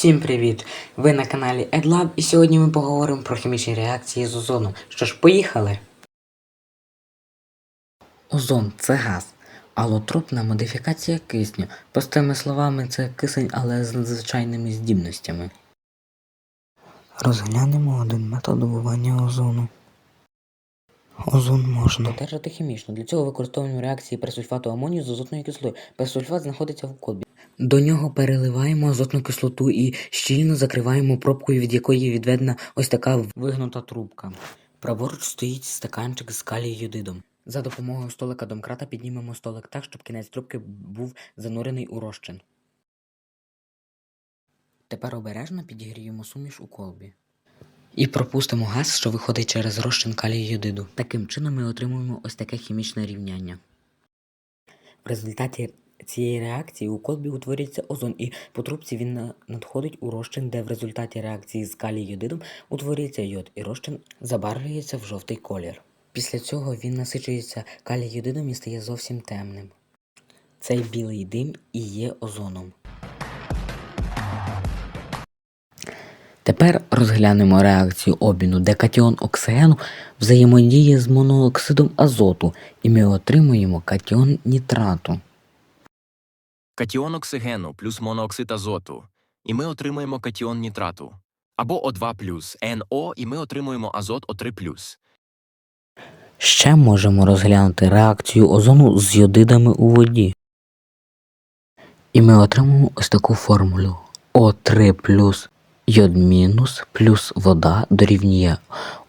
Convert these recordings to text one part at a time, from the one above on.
Всім привіт! Ви на каналі EdLab і сьогодні ми поговоримо про хімічні реакції з озоном. Що ж, поїхали! Озон це газ. Алотропна модифікація кисню. Простими словами, це кисень, але з надзвичайними здібностями. Розглянемо один метод добування озону. Озон можна одержати хімічно. Для цього використовуємо реакції персульфату амонію з азотною кислотою. Персульфат знаходиться в колбі. До нього переливаємо азотну кислоту і щільно закриваємо пробкою, від якої відведена ось така вигнута трубка. Праворуч стоїть стаканчик з калій йодидом. За допомогою столика домкрата піднімемо столик так, щоб кінець трубки був занурений у розчин. Тепер обережно підігріємо суміш у колбі. І пропустимо газ, що виходить через розчин калію йодиду. Таким чином ми отримуємо ось таке хімічне рівняння. В результаті цієї реакції у колбі утворюється озон, і по трубці він надходить у розчин, де в результаті реакції з калій йодидом утворюється йод, і розчин забарвлюється в жовтий колір. Після цього він насичується калій йодидом і стає зовсім темним. Цей білий дим і є озоном. Тепер розглянемо реакцію обміну, де катіон оксигену взаємодіє з монооксидом азоту, і ми отримуємо катіон нітрату. Катіон оксигену плюс монооксид азоту, і ми отримуємо катіон нітрату. Або О2 плюс НО, і ми отримуємо азот О3 плюс. Ще можемо розглянути реакцію озону з йодидами у воді. І ми отримаємо ось таку формулу. О3 плюс йод мінус плюс вода дорівнює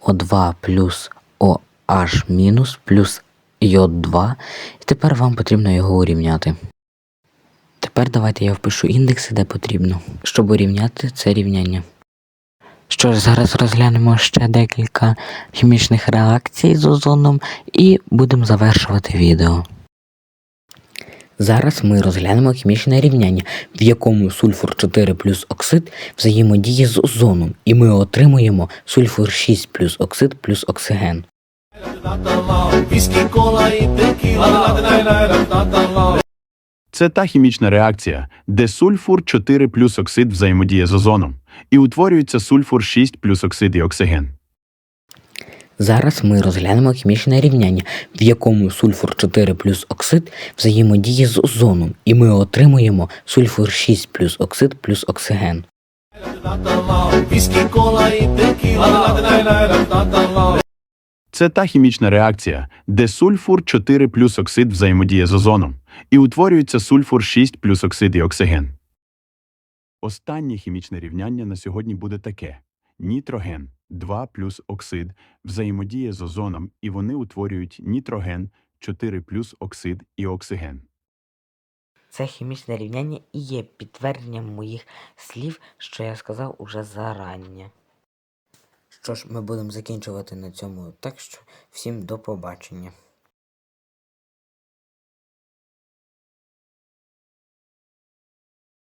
О2 плюс OH мінус плюс йод 2. І тепер вам потрібно його урівняти. Тепер давайте я впишу індекси, де потрібно, щоб урівняти це рівняння. Що ж, зараз розглянемо ще декілька хімічних реакцій з озоном і будемо завершувати відео. Зараз ми розглянемо хімічне рівняння, в якому сульфур 4 плюс оксид взаємодіє з озоном, і ми отримуємо сульфур 6 плюс оксид плюс оксиген. Це та хімічна реакція, де сульфур 4 плюс оксид взаємодіє з озоном, і утворюється сульфур 6 плюс оксид і оксиген. Зараз ми розглянемо хімічне рівняння, в якому сульфур 4 плюс оксид взаємодіє з озоном, і ми отримуємо сульфур 6 плюс оксид плюс оксиген. Це та хімічна реакція, де сульфур 4 плюс оксид взаємодіє з озоном, і утворюється сульфур 6 плюс оксид і оксиген. Останнє хімічне рівняння на сьогодні буде таке: нітроген 2 плюс оксид взаємодіє з озоном, і вони утворюють нітроген 4 плюс оксид і оксиген. Це хімічне рівняння і є підтвердженням моїх слів, що я сказав уже зарання. Що ж, ми будемо закінчувати на цьому, так що всім до побачення.